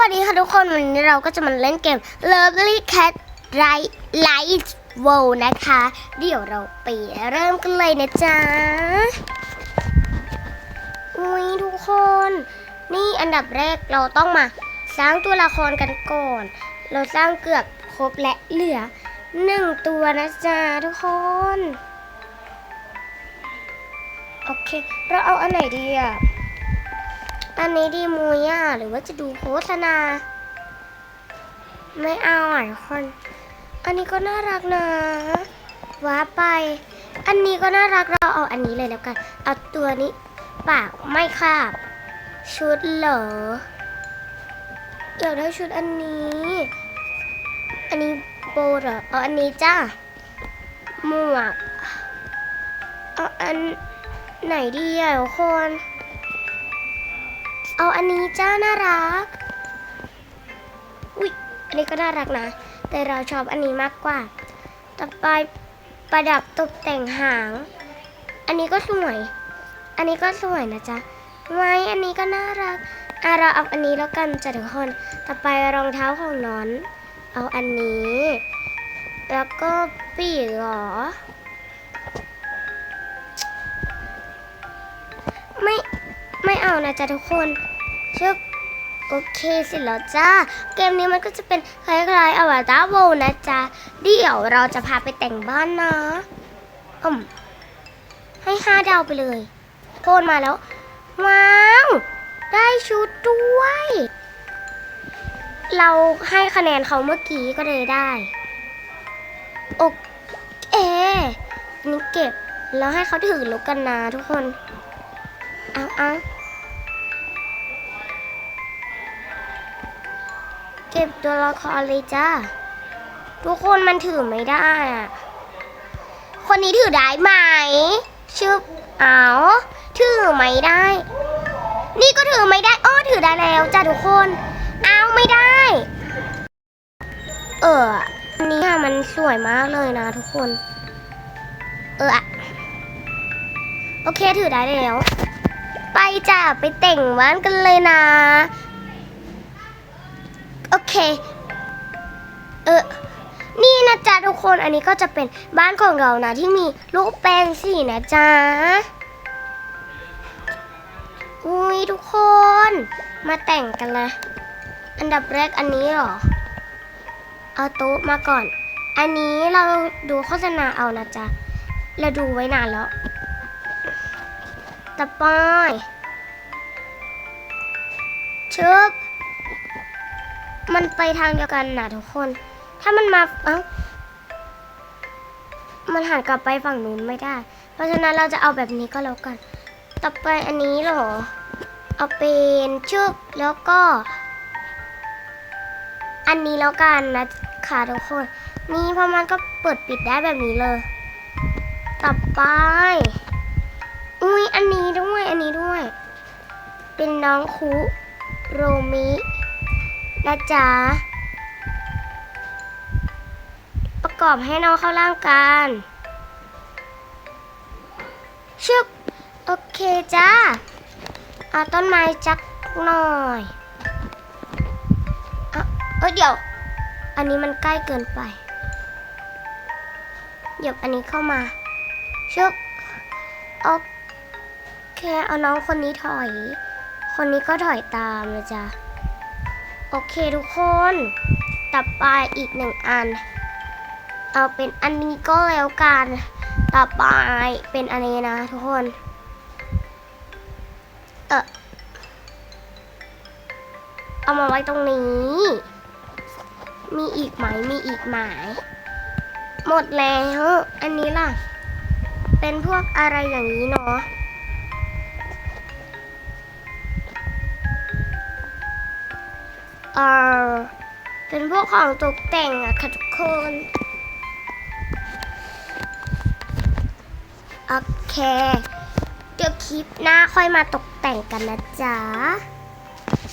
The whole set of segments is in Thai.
วัสดีค่ะทุกคน วันนี้เราก็จะมาเล่นเกม Lovely Cat Light Light World นะคะ เดี๋ยวเราไปเริ่มกันเลยนะจ๊ะ อุ้ยทุกคน นี่อันดับแรกเราต้องมาสร้างตัวละครกันก่อน เราสร้างเกือบครบและเหลือหนึ่งตัวนะจ๊ะทุกคน โอเค เราเอาอันไหนดีอะ อันนี้ดีมุยอะหรือว่าจะดูโฆษณา ไม่เอาอะทุกคน อันนี้ก็น่ารักนะว้าไป อันนี้ก็น่ารักเราเอาอันนี้เลยแล้วกัน เอาตัวนี้ปากไม่คาบ ชุดเหรออยากได้ชุดอันนี้ อันนี้โบเหรอเอาอันนี้จ้าหมวกเอาอันไหนดีอะทุกคน เอาอันนี้จ้าน่ารัก อุ๊ยอันนี้ก็น่ารักนะ แต่เราชอบอันนี้มากกว่า ต่อไปประดับตกแต่งหาง อันนี้ก็สวย อันนี้ก็สวยนะจ๊ะไว้อันนี้ก็น่ารักอะเราเอาอันนี้แล้วกันจ้ะทุกคน ต่อไปรองเท้าของน้อน เอาอันนี้ แล้วก็ปีกหรอ ไม่ ไม่เอานะจ๊ะทุกคน ชื่อโอเคสร็จแล้วจ้า เกมนี้มันก็จะเป็นคล้ายๆอวตารโวนะจ๊ะ เดี๋ยวเราจะพาไปแต่งบ้านนะอืมให้ห้าดาวไปเลยโคนมาแล้ว ว้าว ได้ชุดด้วย เราให้คะแนนเขาเมื่อกี้ก็เลยได้โอเคอันนี่เก็บ แล้วให้เขาถือล้วกันนะทุกคน เอาเอา ก็บตัวละครเลยจ้า ทุกคนมันถือไม่ได้อะคนนี้ถือได้ไหมชึบเอาถือไม่ได้ นี่ก็ถือไม่ได้อ้อถือได้แล้วจ้าทุกคน เอาไม่ได้ เอออันนี้อะมันสวยมากเลยนะทุกคน เออโอเคถือได้แล้ว ไปจ้ะไปแต่งบ้านกันเลยนะ โอเค เออ นี่นะจ๊ะทุกคน อันนี้ก็จะเป็นบ้านของเรานะ ที่มีลูกแป้งสีนะจ๊ะ อุ้ยทุกคน มาแต่งกันเลยอันดับแรกอันนี้เหรอ เอาโต๊ะมาก่อน อันนี้เราดูโฆษณาเอานะจ๊ะ เราดูไว้นานแล้วต่อไปชึบ มันไปทางเดียวกันนะทุกคน ถ้ามันมา เอ้า มันหันกลับไปฝั่งนู้นไม่ได้ เพราะฉะนั้นเราจะเอาแบบนี้ก็แล้วกัน ต่อไปอันนี้เหรอ เอาเป็นชึบแล้วก็ อันนี้แล้วกันนะค่ะทุกคน นี่พราะมันก็เปิดปิดได้แบบนี้เลย ต่อไป อุ้ยอันนี้ด้วย อันนี้ด้วย เป็นน้องคุโรมิ นะจ๊ะ ประกอบให้น้องเข้าร่างกันชึบโอเคจ้าเอาต้นไม้จักหน่อยเอาเอ้ยเดี๋ยว อันนี้มันใกล้เกินไปหยิบอันนี้เข้ามาชึบโอเค เอาน้องคนนี้ถอย คนนี้ก็ถอยตามนะจ๊ะ โอเคทุกคน ต่อไปอีกหนึ่งอัน เอาเป็นอันนี้ก็แล้วกัน ต่อไปเป็นอันนี้นะทุกคน เออเอามาไว้ตรงนี้ มีอีกไหม มีอีกไหม หมดแล้ว อันนี้ล่ะ เป็นพวกอะไรอย่างนี้เนาะ ออเป็นพวกของตกแต่งอะค่ะทุกคนโอเค เดี๋ยวคลิปหน้าค่อยมาตกแต่งกันนะจ๊ะ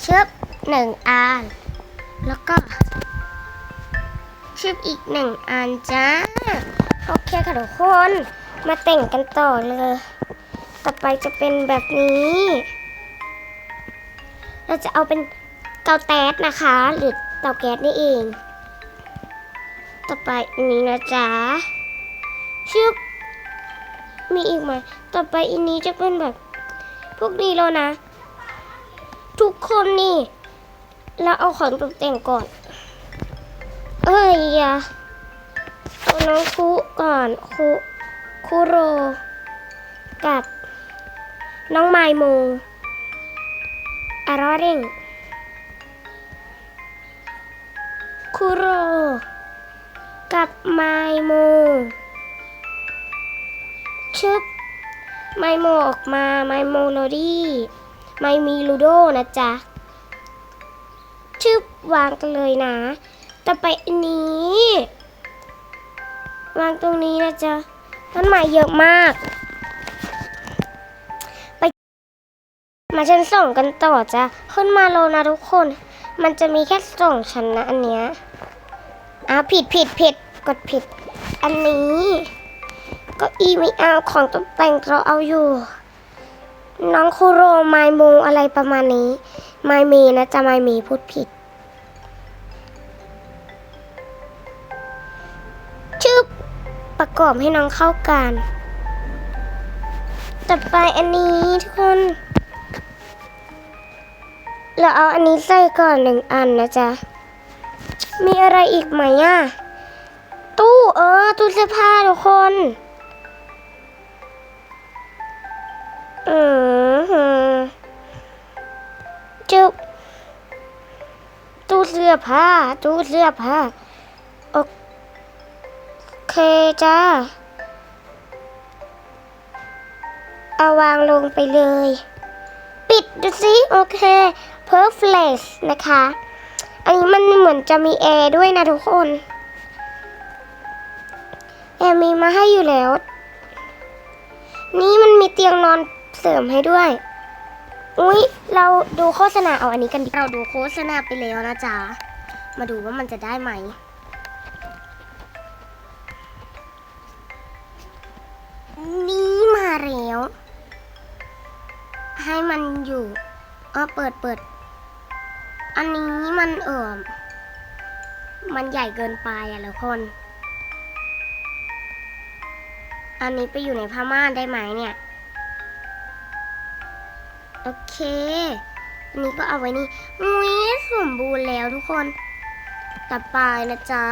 ชึบหนึ่งอัน แล้วก็ชึบอีกหนึ่งอันจ้า โอเคค่ะทุกคน มาแต่งกันต่อเลย ต่อไปจะเป็นแบบนี้ เราจะเอาเป็น เตาแก๊สนะคะ หรือเตาแก๊สนี่เอง ต่อไปอันนี้นะจ๊ะชึบมีอีกไหมต่อไปอันนี้จะเป็นแบบ พวกนี้แล้วนะ ทุกคนนี่เราเอาของตกแต่งก่อน เอ้ยอย่าเอาน้องคุก่อนคุคุโร กับ น้องไมโมอารอริง คุโร กับไมโมชึบไมโมออกมาไมโมโลดี้ไมมีลูโดนะจ๊ะชึบวางกันเลยนะ ต่อไปอันนี้ วางตรงนี้นะจ๊ะต้นไม้เยอะมาก ไป มาชั้นสองกันต่อจ้ะ ขึ้นมาโลนะทุกคน มันจะมีแค่สองชั้นนะอันเนี้ย อ้าวผิดผิดผิดกดผิด อันนี้ก็อีไม่เอาของตกแต่งเราเอาอยู่ น้องคูโรไมโมอะไรประมาณนี้ไมเมนะจะไมเมพูดผิดชื่อประกอบให้น้องเข้ากันต่อไปอันนี้ทุกคน เราเอาอันนี้ใส่ก่อนหนึ่งอันนะจ๊ะ มีอะไรอีกไหมอะ ตู้เออ ตู้เสื้อผ้าทุกคนอืมหืมจุ๊บตู้เสื้อผ้า ตู้เสื้อผ้า โอเคจ้า เอาวางลงไปเลย ปิดดูสิ โอเค perfect นะคะ อันนี้มันเหมือนจะมีแอร์ด้วยนะทุกคน แอร์มีมาให้อยู่แล้ว นี่มันมีเตียงนอนเสริมให้ด้วย อุ๊ย เราดูโฆษณาเอาอันนี้กันดิเราดูโฆษณาไปแล้วนะจ๊ะ มาดูว่ามันจะได้ไหมนี่มาแล้ว ให้มันอยู่เออเปิดเปิด อันนี้มันเอ่อมันใหญ่เกินไปอะทุกคน อันนี้ไปอยู่ในผ้าม่านได้ไหมเนี่ย โอเค อันนี้ก็เอาไว้นี่มุ้ยสมบูรณ์แล้วทุกคน ต่อไปนะจ๊ะ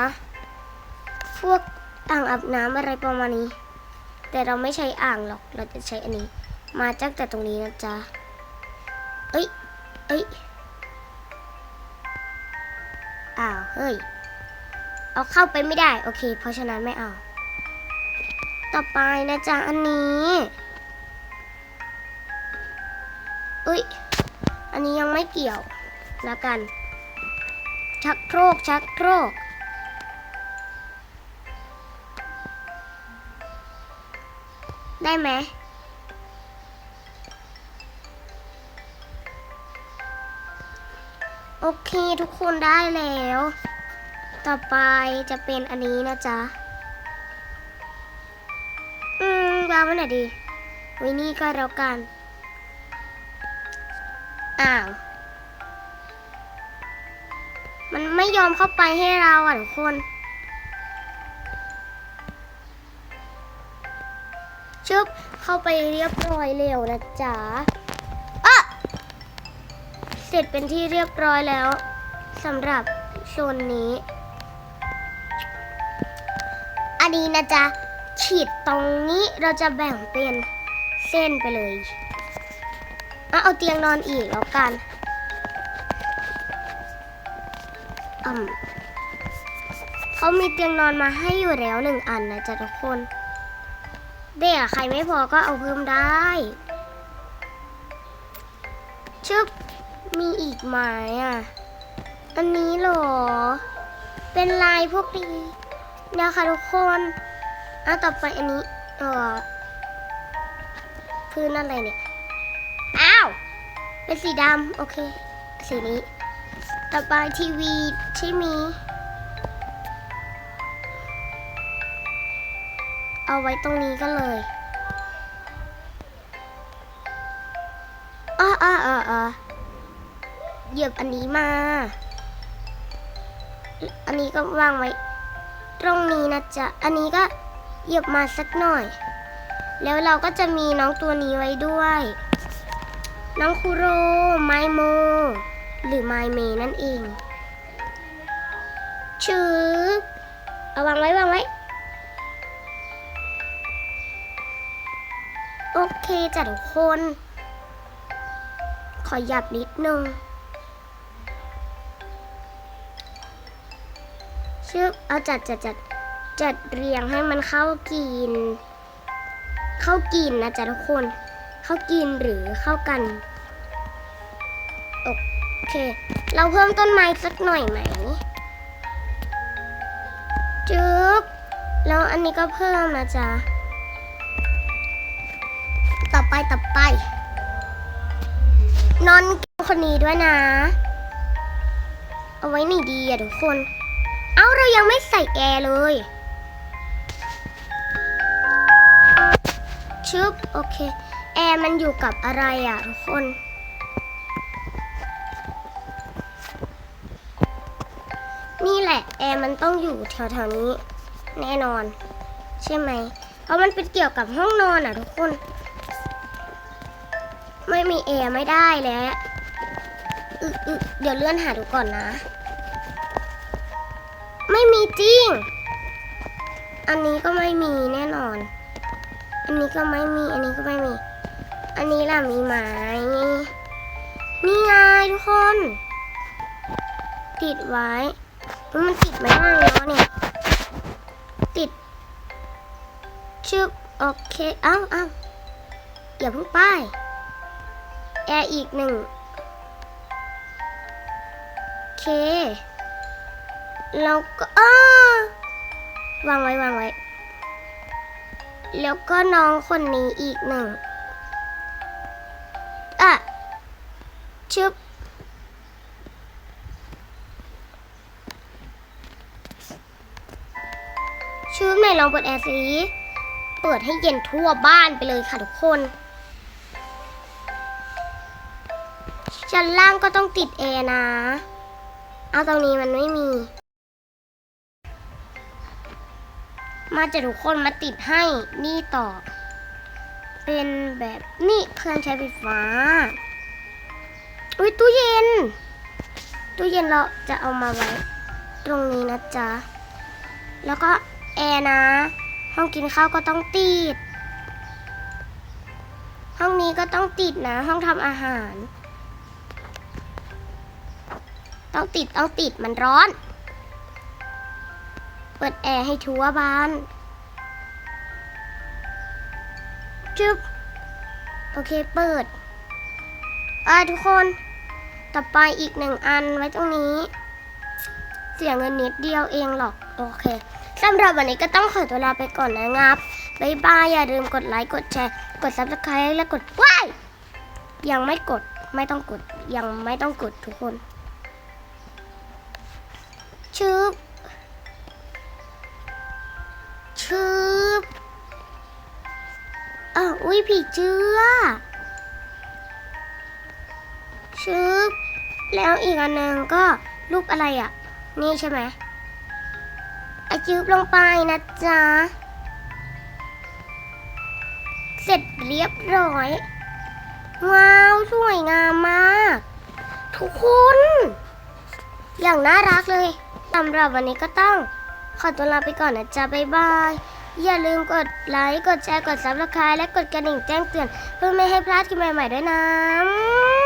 พวกอ่างอาบน้ำอะไรประมาณนี้ แต่เราไม่ใช้อ่างหรอก เราจะใช้อันนี้ มาจากแต่ตรงนี้นะจ๊ะ เอ้ย เอ้ย อ้าว เฮ้ย เอาเข้าไปไม่ได้ โอเค เพราะฉะนั้นไม่เอา ต่อไปนะจ๊ะ อันนี้เอ้ย อันนี้ยังไม่เกี่ยว แล้วกัน ชักโครก ชักโครก ได้ไหม โอเคทุกคนได้แล้ว ต่อไปจะเป็นอันนี้นะจ๊ะ อืมวางไว้ไหนดีว้นี่ก็แล้วกัน อ้าว มันไม่ยอมเข้าไปให้เราอะทุกคน ชึบเข้าไปเรียบร้อยแล้วนะจ๊ะ ร็จเป็นที่เรียบร้อยแล้วสำหรับโซนนี้ อันนี้นะจ๊ะ ฉีดตรงนี้เราจะแบ่งเป็นเส้นไปเลยอะเอาเตียงนอนอีกแล้วกันอืมเขามีเตียงนอนมาให้อยู่แล้วหนึ่งอันนะจ๊ะทุกคน เด็กใครไม่พอก็เอาเพิ่มได้ ชึบ มีอีกไหมอะ อันนี้หรอ เป็นลายพวกนี้นะคะทุกคนอะต่อไปอันนี้เออพื้นอะไรเนี่ย อ้าว เป็นสีดำโอเค สีนี้ ต่อไปทีวีที่มีเอาไว้ตรงนี้ก็เลยอ้าอ้าอ้าอ้า เหยียบอันนี้มา อันนี้ก็วางไว้ ตรงนี้นะจ๊ะ อันนี้ก็เหยียบมาสักหน่อย แล้วเราก็จะมีน้องตัวนี้ไว้ด้วย น้องคุโร ไมโม หรือไมเมนั่นเองชืบเอาวางไว้วางไว้ โอเคจ้ะทุกคน ขอหยับนิดนึง ชึบเอาจัดจัดจัดจัดเรียงให้มันเข้ากิน เข้ากินนะจ๊ะทุกคน เข้ากินหรือเข้ากันโอเค เราเพิ่มต้นไม้สักหน่อยไหมจึ๊บแล้วอันนี้ก็เพิ่มนะจ๊ะต่อไปต่อไป นอนคนนี้ด้วยนะ เอาไว้หนีดีอะทุกคนาเรายังไม่ใส่แอร์เลยชึบโอเค แอร์มันอยู่กับอะไรอะทุกคน นี่แหละ แอร์มันต้องอยู่แถวๆนี้ แน่นอน ใช่ไหม เพราะมันเป็นเกี่ยวกับห้องนอนอะทุกคน ไม่มีแอร์ไม่ได้แล้วเดี๋ยวเลื่อนหาดูก่อนนะ จริง อันนี้ก็ไม่มีแน่นอน อันนี้ก็ไม่มี อันนี้ก็ไม่มี อันนี้ล่ะมีไหมนี่ไงทุกคน ติดไว้ มันติดไม่ได้แล้วเนี่ย ติด ชึบโอเคอ้าเอ้าวอย่าเพิ่งไป้ายแอร์อีกหนึ่ง โอเค แล้วก็อ้าวางไว้วางไว้ แล้วก็น้องคนนี้อีกหนึ่งอะชึบชื่อไหนลองเปิดแอร์สิเปิดให้เย็นทั่วบ้านไปเลยค่ะทุกคน ชั้นล่างก็ต้องติดแอร์นะ เอาตรงนี้มันไม่มี มาจะทุกคนมาติดให้นี่ต่อ เป็นแบบนี่เครื่องใช้ไฟฟ้า อุ้ยตู้เย็น ตู้เย็นเราจะเอามาไว้ ตรงนี้นะจ๊ะ แล้วก็แอร์นะ ห้องกินข้าวก็ต้องติด ห้องนี้ก็ต้องติดนะ ห้องทำอาหาร ต้องติดต้องติดมันร้อน เปิดแอร์ให้ทั่วบ้าน จึ๊บ โอเค เปิด อ่าทุกคน ต่อไปอีกหนึ่งอันไว้ตรงนี้ เสียเงินนิดเดียวเองหรอก โอเค สำหรับวันนี้ก็ต้องขอตัวลาไปก่อนนะครับ บ๊ายบาย อย่าลืมกดไลค์ กดแชร์ กด subscribe และกดว้ายยังไม่กด ไม่ต้องกด ยังไม่ต้องกดทุกคน ชึบ ชึบอ้าวอุ้ยผีเจือชึบแล้วอีกอันหนึ่งก็รูปอะไรอะ นี่ใช่ไหมอจืบลงไปนะจ๊ะ เสร็จเรียบร้อย ว้าว สวยงามมาก ทุกคน อย่างน่ารักเลยสำหรับวันนี้ก็ต้อง ขอตัวลาไปก่อนนะจ๊ะบ๊ายบาย อย่าลืมกดไลค์ กดแชร์ กดซับสไครต์และกดกระดิ่งแจ้งเตือน เพื่อไม่ให้พลาดคลิปใหม่ๆด้วยนะ